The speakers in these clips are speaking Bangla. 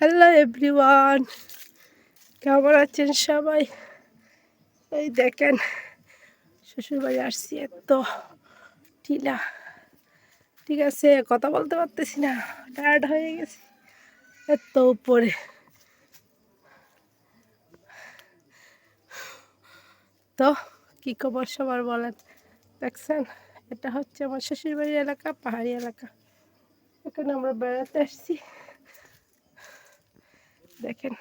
হ্যালো এভরিওয়ান কেমন আছেন সবাই? এই দেখেন, শ্বশুরবাড়ি আসছি এত। টিলা। ঠিক আছে, কথা বলতে পারতেছি না। টায়ার্ড হয়ে গেছি। এত উপরে। তো, কী খবর সবার বলেন? দেখছেন, এটা হচ্ছে আমার শ্বশুরবাড়ির এলাকা, পাহাড়ি এলাকা। এখানে আমরা বেড়াতে আসছি। দেখেন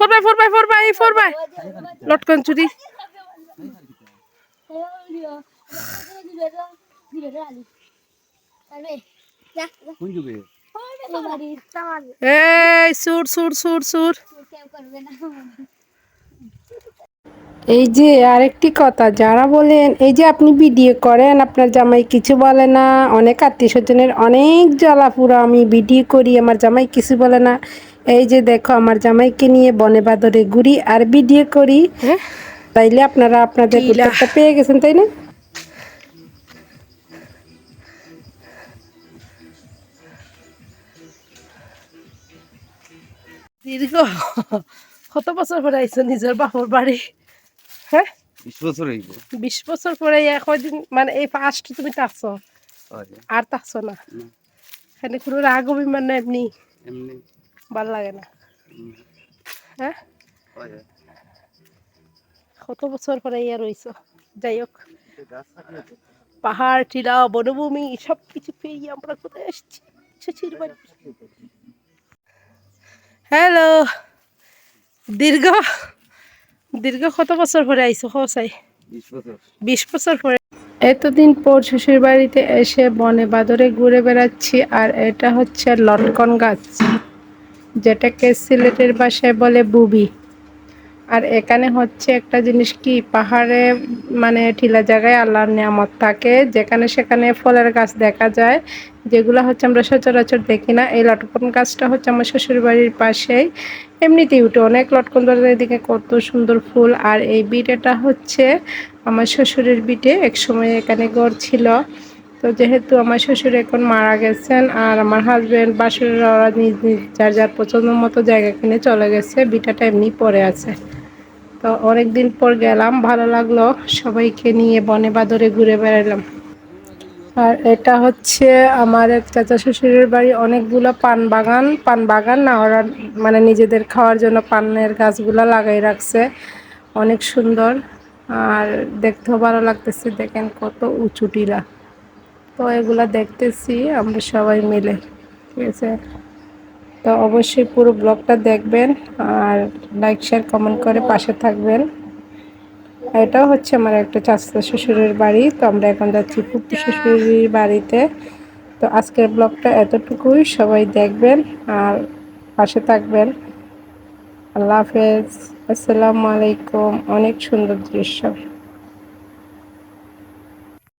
four by four by four by four by লটকন চুরি কোন যুগে? এই সুর সুর সুর সুর। এই যে আরেকটি কথা যারা বলেন এই যে আপনি ভিডিও করেন আপনার জামাই কিছু বলে না অনেক আত্মীয় স্বজনের অনেক জ্বালাপুরা আমি ভিডিও করি আমার জামাই কিছু বলে না। এই যে দেখো আমার জামাইকে নিয়ে বনে বাদরে ঘুরি আর ভিডিও করি। তাইলে আপনারা আপনাদের পেয়ে গেছেন তাই না? দীর্ঘ কত বছর পরে আইছো নিজের বাপর বাড়ি হ্যাঁ বিশ বছর হইব বিশ বছর পরে কয়দিন মানে এই ফার্স্ট তুমি থাকছো আর থাকছো না। এখানে কোনো রাগ অভিমান না এমনি? এমনি। ভালো লাগে না? হ্যাঁ। কত বছর পরে ইয়া রইছো যাই হোক পাহাড় টিলা বনভূমি সব কিছু পেয়ে আমরা কোথায় বাড়ি হ্যালো দীর্ঘ দীর্ঘ কত বছর পরে আইছো হোসাই বিশ বছর। বিশ বছর পরে। এতদিন পর শ্বশুর বাড়িতে এসে বনে বাদরে ঘুরে বেড়াচ্ছি আর এটা হচ্ছে লটকন গাছ যেটাকে সিলেটের ভাষায় বলে বুবি। আর এখানে হচ্ছে একটা জিনিস কি পাহাড়ে মানে টিলা জায়গায় আল্লাহর নিয়ামত থাকে যেখানে সেখানে ফলের গাছ দেখা যায় যেগুলো হচ্ছে আমরা সচরাচর দেখি না। এই লটকন গাছটা হচ্ছে আমার শ্বশুর বাড়ির পাশেই। এমনিতেই উঠে অনেক লটকন ধরে এদিকে কত সুন্দর ফুল। আর এই বিটেটা হচ্ছে আমার শ্বশুরের বিটে একসময় এখানে ঘর ছিল। তো যেহেতু আমার শ্বশুর এখন মারা গেছেন আর আমার হাজব্যান্ড বাসুরের ওরা নিজ নিজ যার যার পছন্দ মতো জায়গা কিনে চলে গেছে, বিটাটা এমনি পড়ে আছে। তো অনেক দিন পর গেলাম, ভালো লাগল। সবাইকে নিয়ে বনে বাদরে ঘুরে বেড়ালাম। আর এটা হচ্ছে আমার এক চাচা শ্বশুরের বাড়ি। অনেকগুলো পান বাগান পান বাগান। না ওরা মানে নিজেদের খাওয়ার জন্য পানের গাছগুলো লাগাই রাখছে। অনেক সুন্দর। আর দেখতেও ভালো লাগতেছে। দেখেন কত উঁচু টিলা তো এগুলা দেখতেছি আমরা সবাই মিলে। ঠিক আছে? তো অবশ্যই পুরো ব্লগটা দেখবেন। আর লাইক শেয়ার কমেন্ট করে পাশে থাকবেন। এটাও হচ্ছে আমার একটা চাচা শ্বশুরের বাড়ি, তো আমরা এখন যাচ্ছি পুত্র শ্বশুরের বাড়িতে। তো আজকের ব্লগটা এতটুকুই, সবাই দেখবেন আর পাশে থাকবেন। আল্লাহ হাফেজ। আসসালামু আলাইকুম। অনেক সুন্দর দৃশ্য।